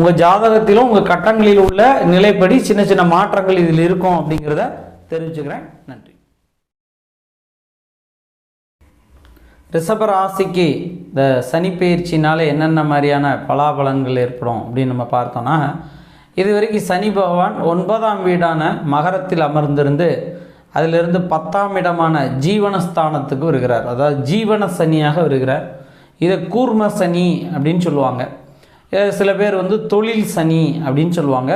உங்கள் ஜாதகத்திலும் உங்கள் கட்டங்களில் உள்ள நிலைப்படி சின்ன சின்ன மாற்றங்கள் இதில் இருக்கும் அப்படிங்கிறத தெரிவிச்சுக்கிறேன் நன்றி. ரிஷபராசிக்கு இந்த சனி என்னென்ன மாதிரியான பலாபலன்கள் ஏற்படும் அப்படின்னு நம்ம பார்த்தோம்னா இது வரைக்கும் சனி பகவான் ஒன்பதாம் வீடான மகரத்தில் அமர்ந்திருந்து அதிலிருந்து பத்தாம் இடமான ஜீவனஸ்தானத்துக்கு வருகிறார். அதாவது ஜீவன சனியாக வருகிறார். இதை கூர்ம சனி அப்படின்னு சொல்லுவாங்க. சில பேர் வந்து தொழில் சனி அப்படின்னு சொல்லுவாங்க.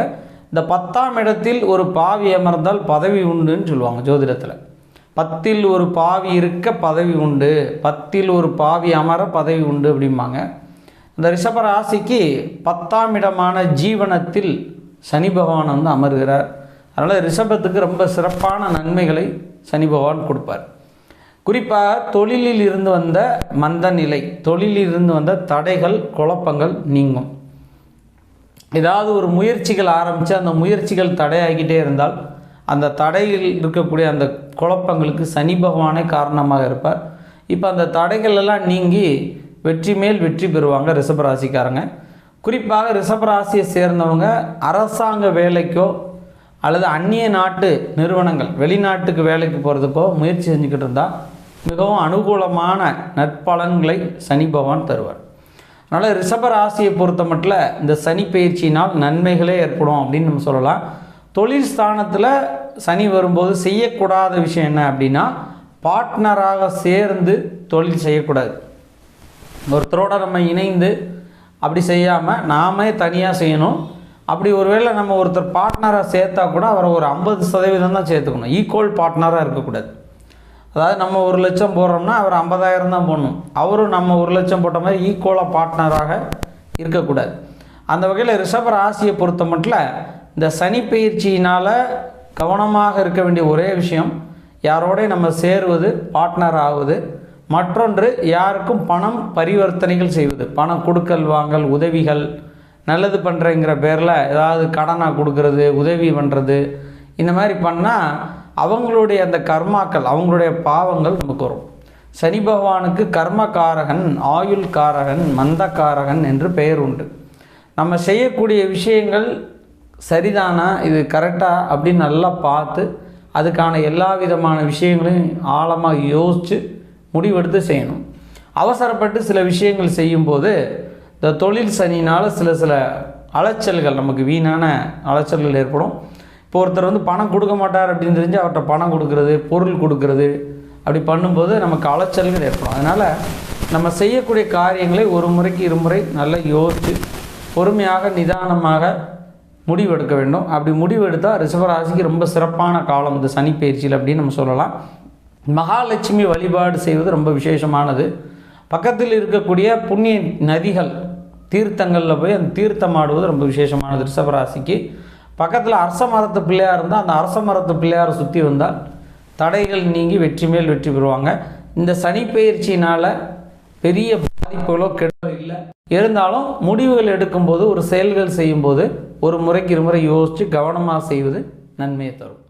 இந்த பத்தாம் இடத்தில் ஒரு பாவி அமர்ந்தால் பதவி உண்டுன்னு சொல்லுவாங்க ஜோதிடத்தில். பத்தில் ஒரு பாவி இருக்க பதவி உண்டு பத்தில் ஒரு பாவி அமர பதவி உண்டு அப்படிம்பாங்க. இந்த ரிஷப ராசிக்கு பத்தாம் இடமான ஜீவனத்தில் சனி பகவான் வந்து அமர்கிறார். அதனால் ரிஷபத்துக்கு ரொம்ப சிறப்பான நன்மைகளை சனி பகவான் கொடுப்பார். குறிப்பாக தொழிலில் இருந்து வந்த மந்த நிலை தொழிலில் இருந்து வந்த தடைகள் குழப்பங்கள் நீங்கும். ஏதாவது ஒரு முயற்சிகள் ஆரம்பித்து அந்த முயற்சிகள் தடையாகிட்டே இருந்தால் அந்த தடையில் இருக்கக்கூடிய அந்த குழப்பங்களுக்கு சனி பகவானே காரணமாக இருப்பார். இப்போ அந்த தடைகள் எல்லாம் நீங்கி வெற்றி மேல் வெற்றி பெறுவாங்க ரிஷபராசிக்காரங்க. குறிப்பாக ரிஷபராசியை சேர்ந்தவங்க அரசாங்க வேலைக்கோ அல்லது அந்நிய நாட்டு நிறுவனங்கள் வெளிநாட்டுக்கு வேலைக்கு போகிறதுக்கோ முயற்சி செஞ்சுக்கிட்டு இருந்தால் மிகவும் அனுகூலமான நற்பலன்களை சனி பகவான் தருவார். அதனால் ரிஷப ராசியை பொறுத்த மட்டும் இந்த சனி பயிற்சியினால் நன்மைகளே ஏற்படும் அப்படின்னு நம்ம சொல்லலாம். தொழில் ஸ்தானத்தில் சனி வரும்போது செய்யக்கூடாத விஷயம் என்ன அப்படின்னா பார்ட்னராக சேர்ந்து தொழில் செய்யக்கூடாது. ஒருத்தரோட நம்ம இணைந்து அப்படி செய்யாமல் நாமே தனியாக செய்யணும். அப்படி ஒருவேளை நம்ம ஒருத்தர் பார்ட்னராக சேர்த்தா கூட அவரை ஒரு ஐம்பது சதவீதம் தான் சேர்த்துக்கணும். ஈக்குவல் பார்ட்னராக இருக்கக்கூடாது. அதாவது நம்ம ஒரு லட்சம் போடுறோம்னா அவர் ஐம்பதாயிரம் தான் போடணும். அவரும் நம்ம ஒரு லட்சம் போட்ட மாதிரி ஈக்குவலாக பார்ட்னராக இருக்கக்கூடாது. அந்த வகையில் ரிஷப ராசியை பொறுத்த மட்டும் இந்த சனி பயிற்சியினால் கவனமாக இருக்க வேண்டிய ஒரே விஷயம் யாரோடய நம்ம சேருவது பார்ட்னர் ஆகுது மற்றொன்று யாருக்கும் பணம் பரிவர்த்தனைகள் செய்வது. பணம் கொடுக்கல் வாங்கல் உதவிகள் நல்லது பண்ணுறேங்கிற பேரில் ஏதாவது கடனாக கொடுக்கறது உதவி பண்ணுறது இந்த மாதிரி பண்ணால் அவங்களுடைய அந்த கர்மாக்கள் அவங்களுடைய பாவங்கள் நமக்கு வரும். சனி பகவானுக்கு கர்மகாரகன் ஆயுள் காரகன் மந்தகாரகன் என்று பெயர் உண்டு. நம்ம செய்யக்கூடிய விஷயங்கள் சரிதானா? இது கரெக்டாக அப்படின்னு நல்லா பார்த்து அதுக்கான எல்லா விதமான விஷயங்களையும் ஆழமாக யோசித்து முடிவெடுத்து செய்யணும். அவசரப்பட்டு சில விஷயங்கள் செய்யும்போது இந்த தொழில் சனினால் சில சில அலைச்சல்கள் நமக்கு வீணான அலைச்சல்கள் ஏற்படும். இப்போ ஒருத்தர் வந்து பணம் கொடுக்க மாட்டார் அப்படின்னு தெரிஞ்சு அவர்கிட்ட பணம் கொடுக்கறது பொருள் கொடுக்கறது அப்படி பண்ணும்போது நமக்கு அலைச்சல்கள் ஏற்படும். அதனால் நம்ம செய்யக்கூடிய காரியங்களை ஒரு முறைக்கு இருமுறை நல்லா யோசித்து பொறுமையாக நிதானமாக முடிவெடுக்க வேண்டும். அப்படி முடிவெடுத்தால் ரிஷபராசிக்கு ரொம்ப சிறப்பான காலம். இந்த சனி பயிற்சியில் அப்படின்னு நம்ம சொல்லலாம். மகாலட்சுமி வழிபாடு செய்வது ரொம்ப விசேஷமானது. பக்கத்தில் இருக்கக்கூடிய புண்ணிய நதிகள் தீர்த்தங்களில் போய் அந்த தீர்த்தம் ஆடுவது ரொம்ப விசேஷமானது ரிஷபராசிக்கு. பக்கத்தில் அரச மரத்து பிள்ளையார் இருந்தால் அந்த அரச மரத்து பிள்ளையாரை சுற்றி வந்தால் தடைகள் நீங்கி வெற்றி மேல் வெற்றி பெறுவாங்க. இந்த சனி பயிற்சியினால் பெரிய பாதிப்புகளோ கெடுதலோ இல்லை. இருந்தாலும் முடிவுகள் எடுக்கும்போது ஒரு செயல்கள் செய்யும்போது ஒரு முறைக்கு இருமுறை யோசித்து கவனமாக செய்வது நன்மையை தரும்.